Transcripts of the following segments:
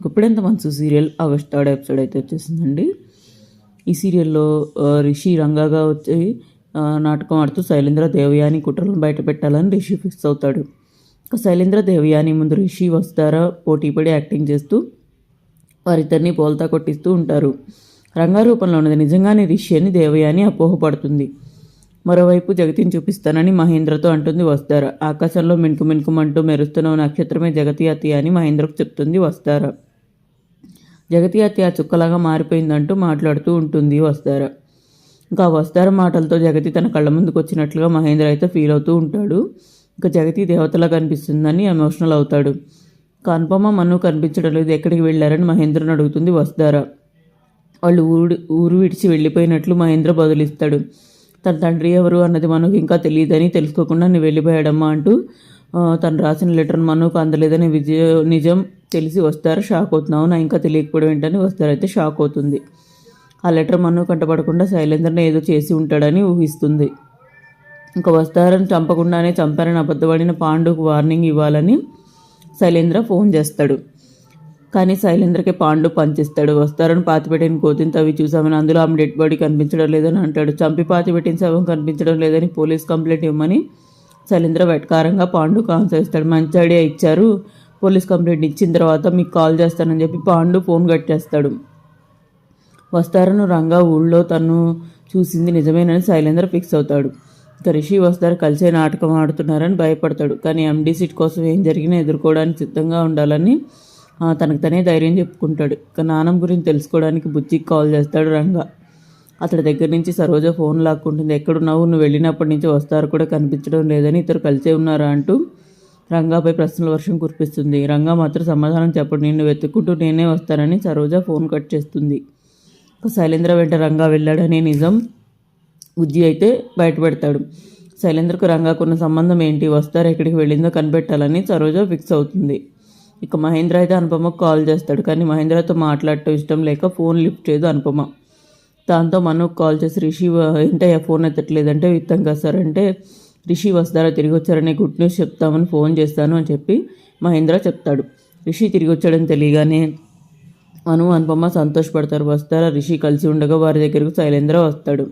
ఇప్పుడెంత మనసు serial August third episode అయితే వచ్చేసిందండి. ఈ సీరియల్లో రిషి రంగాగా వచ్చి నాటకం ఆడుతూ శైలేంద్ర దేవయాని కుట్రలను బయట పెట్టాలని రిషి ఫిక్స్ అవుతాడు. ఇక శైలేంద్ర దేవయాని ముందు రిషి వస్తారా పోటీపడి యాక్టింగ్ చేస్తూ వారిద్దరిని పోల్తా కొట్టిస్తూ ఉంటారు. రంగా రూపంలో ఉన్నది నిజంగానే రిషి అని దేవయాని అపోహపడుతుంది. మరోవైపు జగతిని చూపిస్తానని మహేంద్రతో అంటుంది వస్తారా. ఆకాశంలో మిణుకు మిణుకుమంటూ మెరుస్తున్న నక్షత్రమే జగతి అతి అని మహేంద్రకు చెప్తుంది వస్తారా. జగతి అతి ఆ చుక్కలాగా మారిపోయిందంటూ మాట్లాడుతూ ఉంటుంది వస్తారా. ఇంకా వస్తార మాటలతో జగతి తన కళ్ళ ముందుకు వచ్చినట్లుగా మహేంద్ర అయితే ఫీల్ అవుతూ ఉంటాడు. ఇంకా జగతి దేవతలా కనిపిస్తుందని ఎమోషనల్ అవుతాడు. కనుపమ్మ అనుపమ మను కనిపించడం లేదు ఎక్కడికి వెళ్ళారని మహేంద్రను అడుగుతుంది వస్తారా. వాళ్ళు ఊరు ఊరు విడిచి వెళ్ళిపోయినట్లు మహేంద్ర బదులిస్తాడు. తన తండ్రి ఎవరు అన్నది మనకు ఇంకా తెలియదని తెలుసుకోకుండా నేను వెళ్ళిపోయాడమ్మా అంటూ తను రాసిన లెటర్ మనకు అందలేదని విజయ నిజం తెలిసి వస్తారు షాక్ అవుతున్నావు నా ఇంకా తెలియకపోవడం ఏంటని వస్తారైతే షాక్ అవుతుంది. ఆ లెటర్ మను కంటపడకుండా శైలేంద్రని ఏదో చేసి ఉంటాడని ఊహిస్తుంది. ఇంకా వస్తారని చంపకుండానే చంపారని అబద్ధపడిన పాండుకు వార్నింగ్ ఇవ్వాలని శైలేంద్ర ఫోన్ చేస్తాడు. కానీ శైలేంద్రకి పాండు పంచిస్తాడు. వస్తారని పాతిపెట్టిన కోతిని తవ్వి చూసామని అందులో ఆమె డెడ్ బాడీ కనిపించడం లేదని అంటాడు. చంపి పాతిపెట్టిన శవం కనిపించడం లేదని పోలీస్ కంప్లైంట్ ఇవ్వమని శైలేంద్ర వెటకారంగా పాండు కాన్సరిస్తాడు మంచి ఐడియా ఇచ్చారు. పోలీస్ కంప్లైంట్ ఇచ్చిన తర్వాత మీకు కాల్ చేస్తానని చెప్పి పాండు ఫోన్ కట్టేస్తాడు. వస్తారను రంగా ఊళ్ళో తను చూసింది నిజమేనని శైలేంద్ర ఫిక్స్ అవుతాడు. ఇక రిషి వస్తారు కలిసే నాటకం ఆడుతున్నారని భయపడతాడు. కానీ ఎండీ సీట్ కోసం ఏం జరిగినా ఎదుర్కోవడానికి సిద్ధంగా ఉండాలని తనకు తనే ధైర్యం చెప్పుకుంటాడు. ఇక నానం గురించి తెలుసుకోవడానికి బుజ్జికి కాల్ చేస్తాడు రంగా. అతడి దగ్గర నుంచి సరోజ ఫోన్ లాక్కుంటుంది. ఎక్కడున్నావు? నువ్వు వెళ్ళినప్పటి నుంచి వస్తారు కూడా కనిపించడం లేదని ఇద్దరు కలిసే ఉన్నారా అంటూ రంగాపై ప్రశ్నల వర్షం కురిపిస్తుంది. రంగా మాత్రం సమాధానం చెప్పడు. నిన్ను వెతుక్కుంటూ నేనే వస్తానని సరోజ ఫోన్ కట్ చేస్తుంది. శైలేంద్ర వెంట రంగా వెళ్ళాడనే నిజం బుజ్జి అయితే బయటపెడతాడు. శైలేంద్రకు రంగాకున్న సంబంధం ఏంటి? వస్తారు ఎక్కడికి వెళ్ళిందో కనిపెట్టాలని సరోజ ఫిక్స్ అవుతుంది. ఇక మహేంద్ర అయితే అనుపమకు కాల్ చేస్తాడు కానీ మహేంద్రతో మాట్లాడటం ఇష్టం లేక ఫోన్ లిఫ్ట్ చేయదు అనుపమ. దాంతో మనకు కాల్ చేసి రిషి వ- ఏంటయ్యా ఫోన్ ఎత్తట్లేదంటే విత్తంగా? సార్ అంటే రిషి వస్తారా తిరిగి వచ్చారనే గుడ్ న్యూస్ చెప్తామని ఫోన్ చేస్తాను అని చెప్పి మహేంద్ర చెప్తాడు. రిషి తిరిగి వచ్చాడని తెలియగానే అను అనుపమ సంతోషపడతారు వస్తారా? రిషి కలిసి ఉండగా వారి దగ్గరకు శైలేంద్ర వస్తాడు.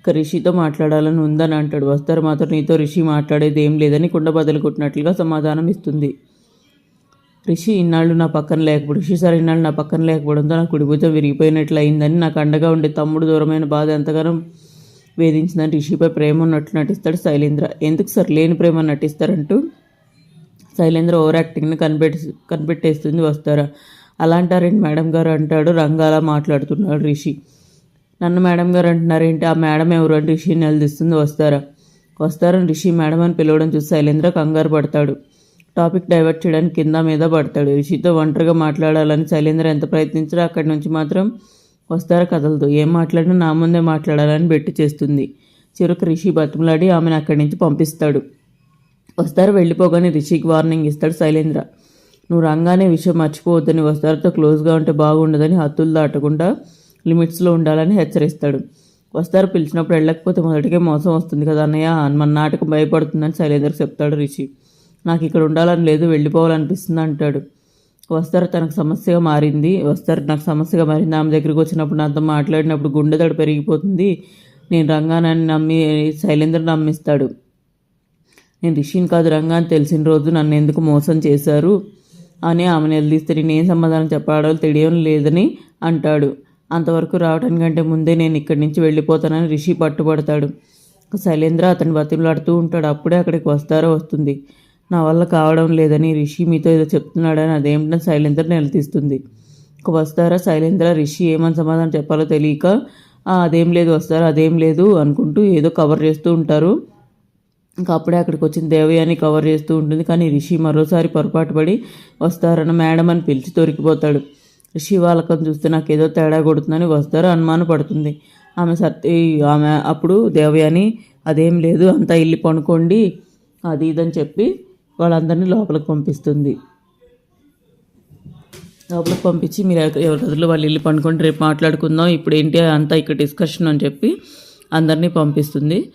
ఇక రిషితో మాట్లాడాలని ఉందని అంటాడు. వస్తారు మాత్రం నీతో రిషి మాట్లాడేది ఏం లేదని కుండ బదులు కొట్టినట్లుగా సమాధానం ఇస్తుంది. రిషి ఇన్నాళ్ళు నా పక్కన లేకపోవడం రిషి సార్ ఇన్నాళ్ళు నా పక్కన లేకపోవడంతో నా కుడిభుజం విరిగిపోయినట్లు అయిందని నాకు అండగా ఉండే తమ్ముడు దూరమైన బాధ ఎంతగానో వేధించిందని రిషిపై ప్రేమ ఉన్నట్లు నటిస్తాడు శైలేంద్ర. ఎందుకు సార్ లేని ప్రేమ నటిస్తారంటూ? శైలేంద్ర ఓవర్ యాక్టింగ్ని కనిపెట్టి కనిపెట్టేస్తుంది వస్తారా? అలాంటారేంటి మేడం గారు అంటాడు రంగాలా మాట్లాడుతున్నాడు రిషి. నన్ను మేడం గారు అంటున్నారేంటి? ఆ మేడం ఎవరు అని రిషి నిలదీస్తుంది వస్తారా? వస్తారని రిషి మేడం అని పిలవడం చూసి శైలేంద్ర కంగారు పడతాడు. టాపిక్ డైవర్ట్ చేయడానికి కింద మీద పడతాడు. రిషితో ఒంటరిగా మాట్లాడాలని శైలేంద్ర ఎంత ప్రయత్నించినా అక్కడి నుంచి మాత్రం వస్తారా కదలదు. ఏం మాట్లాడినా నా ముందే మాట్లాడాలని బెట్టి చేస్తుంది. చివరికి రిషి బతిమలాడి ఆమెను అక్కడి నుంచి పంపిస్తాడు. వస్తారు వెళ్ళిపోగానే రిషికి వార్నింగ్ ఇస్తాడు శైలేంద్ర. నువ్వు రంగానే విషయం మర్చిపోవద్దని వస్తారుతో క్లోజ్గా ఉంటే బాగుండదని హత్తులు దాటకుండా లిమిట్స్లో ఉండాలని హెచ్చరిస్తాడు. వస్తారు పిలిచినప్పుడు వెళ్ళకపోతే మొదటికే మోసం వస్తుంది కదా అన్నయ్య? మన నాటకం భయపడుతుందని శైలేంద్రకు చెప్తాడు రిషి. నాకు ఇక్కడ ఉండాలని లేదు వెళ్ళిపోవాలనిపిస్తుంది అంటాడు. వస్తారు తనకు సమస్యగా మారింది. వస్తారు నాకు సమస్యగా మారింది. ఆమె దగ్గరికి వచ్చినప్పుడు నాతో మాట్లాడినప్పుడు గుండె దడ పెరిగిపోతుంది. నేను రంగానని నమ్మి శైలేంద్ర నమ్మిస్తాడు. నేను రిషిని కాదు రంగా అని తెలిసిన రోజు నన్ను ఎందుకు మోసం చేశారు అని ఆమె నిలదీస్తే నేను సమాధానం చెప్పాడో తెలియడం లేదని అంటాడు. అంతవరకు రావడానికంటే ముందే నేను ఇక్కడి నుంచి వెళ్ళిపోతానని రిషి పట్టుబడతాడు. శైలేంద్ర అతను బతిమలాడుతూ ఉంటాడు. అప్పుడే అక్కడికి వస్తారో వస్తుంది. నా వల్ల కావడం లేదని రిషి మీతో ఏదో చెప్తున్నాడని అదేమిటని శైలేంద్ర నిలదీస్తుంది. ఇక వస్తారా శైలేంద్ర? రిషి ఏమని సమాధానం చెప్పాలో తెలియక అదేం లేదు వస్తారా అదేం లేదు అనుకుంటూ ఏదో కవర్ చేస్తూ ఉంటారు. ఇంకా అప్పుడే అక్కడికి వచ్చిన దేవయాని కవర్ చేస్తూ ఉంటుంది. కానీ రిషి మరోసారి పొరపాటు పడి వస్తారన్న మేడం అని పిలిచి దొరికిపోతాడు. రిషి వాళ్ళకం చూస్తే నాకు ఏదో తేడా కొడుతుందని వస్తారు అనుమానం పడుతుంది. ఆమె సత్య ఆమె అప్పుడు దేవయాని అదేం లేదు అంతా వెళ్ళి పనుకోండి అది ఇదని చెప్పి వాళ్ళందరినీ లోపలికి పంపిస్తుంది. లోపలికి పంపించి మీరు ఎవరి గదిలో వాళ్ళు వెళ్ళి పండుకొని రేపు మాట్లాడుకుందాం ఇప్పుడు ఏంటి అంతా ఇక్కడ డిస్కషన్ అని చెప్పి అందరినీ పంపిస్తుంది.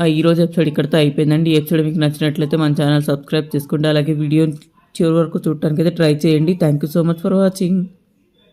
ఆ, ఈరోజు ఎపిసోడ్ ఇక్కడితో అయిపోయిందండి. ఈ ఎపిసోడ్ మీకు నచ్చినట్లయితే మన ఛానల్ సబ్స్క్రైబ్ చేసుకోండి. అలాగే వీడియో చివరి వరకు చూడటానికి అయితే ట్రై చేయండి. Thank you so much for watching